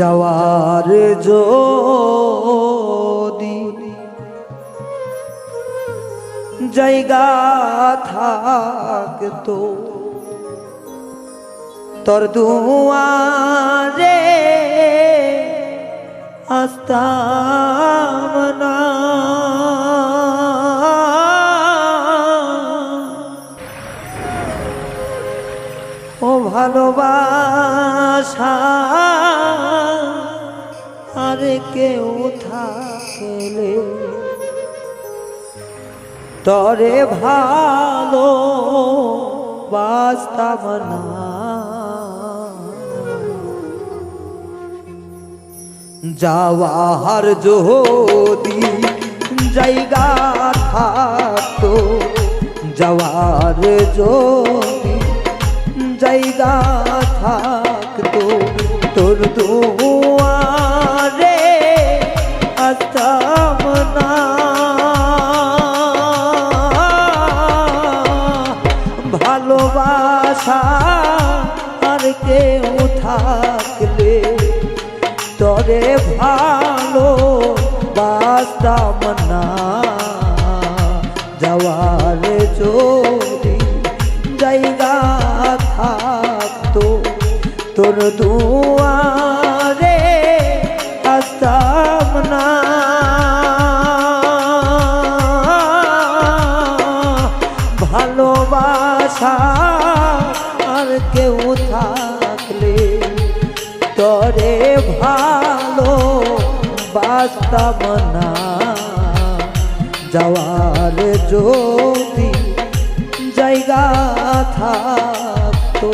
যাওয়ার যদি জায়গা থাকতো তোর দুয়ারে আসতাম না। ও ভালোবাসা কেউ থাকলে তরে ভালো বাস্তাব না যাওয়ার যদি জায়গা থাকতো, যাওয়ার যদি জায়গা থাকতো, তোর দুয়ারে না। ভালোবাসা আর কেউ থাকলে তরে ভালো বাস্তাম না। যাওয়ার যদি জায়গা থাকতো, তোর দুয়ারে ভালোবাসা আর কেউ থাকলে তরে ভালো বাস্তব না যাওয়ার যদি জায়গা থাকতো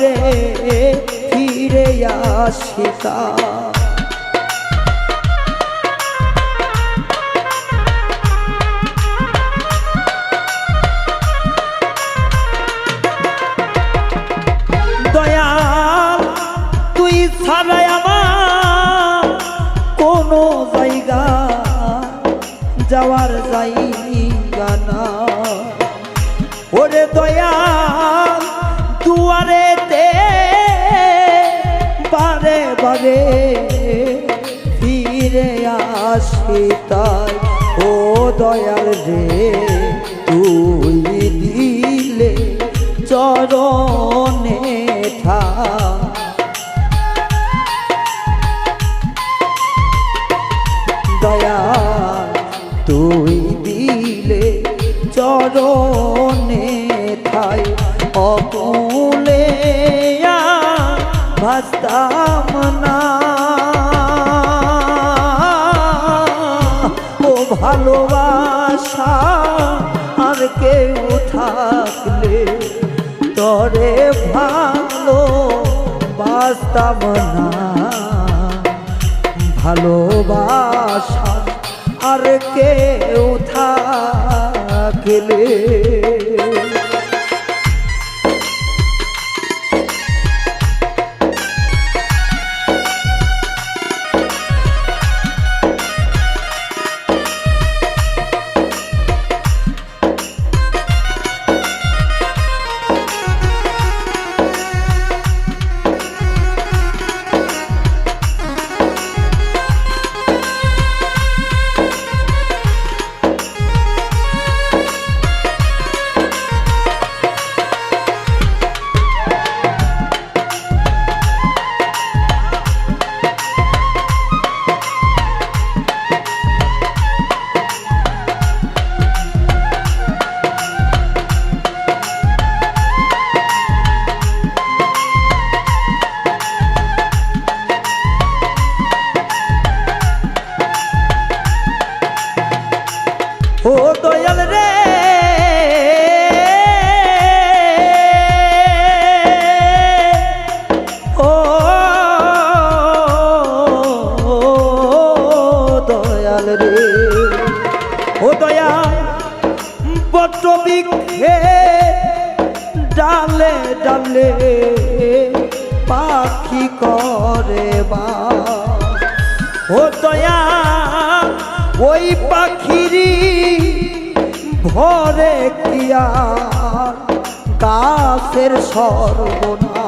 বারে ফিরে আসিতা তুই আমার কোনো জায়গা যাওয়ার জায়গা না। ওরে দয়াল দুয়ারেতে বারে ফিরে আসি তাই। ও দয়াল রে তুই দিলে চরণে ভালোবাসা আর কেউ থাকলে তরে ভালো বাস্তাব না। ভালোবাসা আর কেউ থাকলে ডালে ডালে পাখি করে বা। ও দয়া ওই পাখিরি ভরে কিয়া গাছের সর্বনা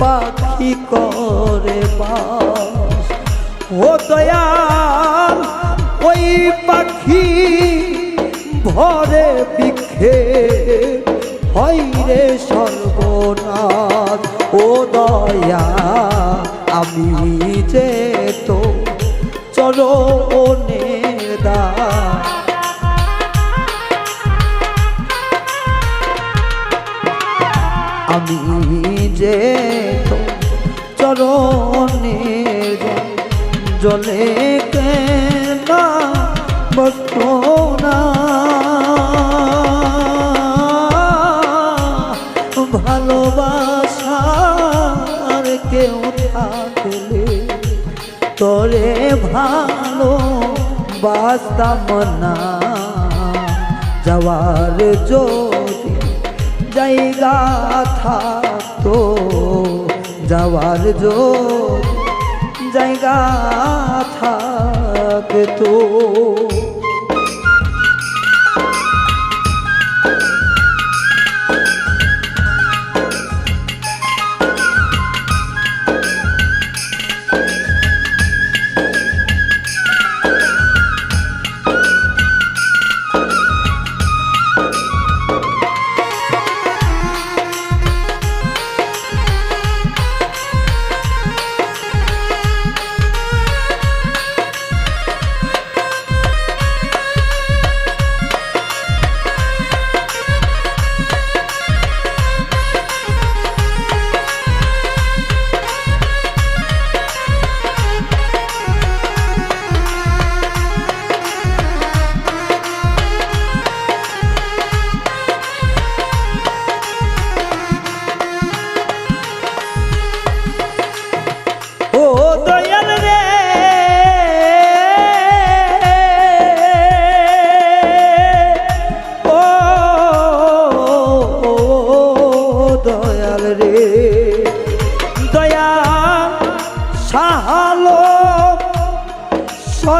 পাখি করে বাস। ও দয়াল, ওই পাখি ভরে বৃক্ষে। হয় রে সর্বনাথ ও দয়া আমি যে তো চলো জলে কেনা বসতো না। ভালোবাসার কেউ থাকলে তোরে ভালো বাস্তাম না। যাওয়ার যদি জায়গা থাকতো, যাওয়ার যদি জায়গা থাকতো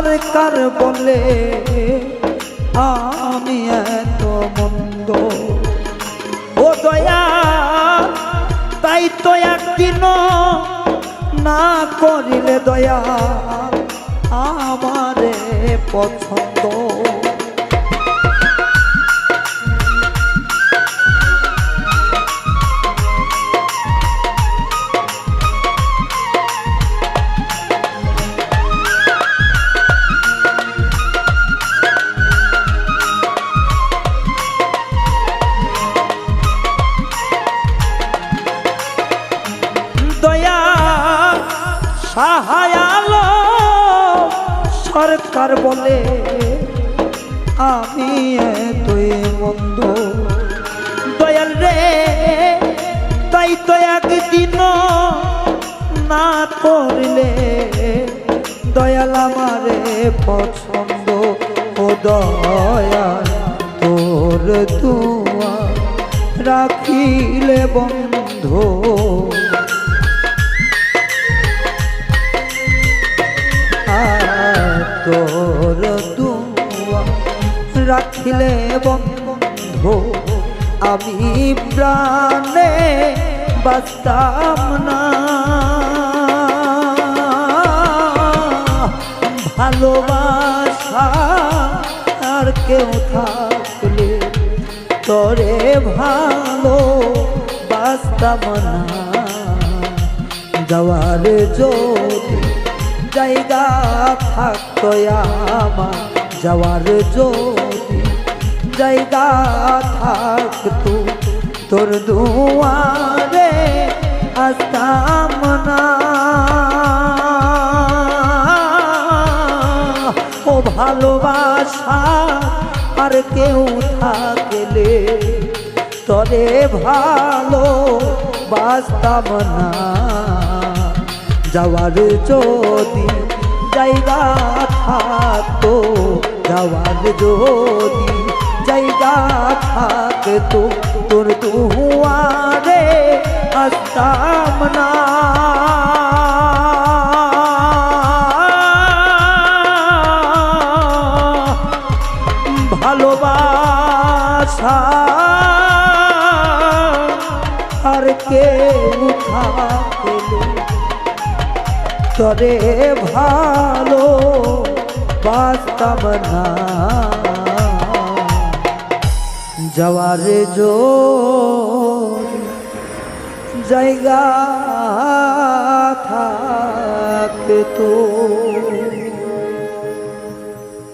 সরকার বলে আমি এত মন্দ। ও দয়া, তাই তো একদিন না করিলে দয়া, আমারে পছন্দ। সাহায়ালো, সরকার বলে, আমি তুই মন্দ। দয়াল রে, তাই তো একদিন না করলে। দয়াল আমারে পছন্দ ও দয়াল তোর তুয়া রাখিলে বন্ধু। তোর দুয়া রাখিলে বন্ধু, আমি প্রাণে বাস্তাম না। ভালোবাসা আর কেউ থাকলে তরে ভালো বাস্তাম না। যাওয়ার যদি জায়গা থাকতো আমার যাওয়ার যদি। জায়গা থাকতো তোর দুয়ারে আসতাম না ও ভালোবাসা আর কেউ থাকলে তরে ভালো বাস্তাম না। যাওয়ার যদি জায়গা থাকতো, যাওয়ার যদি জায়গা থাকতো, তোর দুয়ারে আসতাম না। ভালোবাসা আর কেউ থাকলে তরে ভালো বাস্তব না যাওয়ার জো জায়গা থাকতো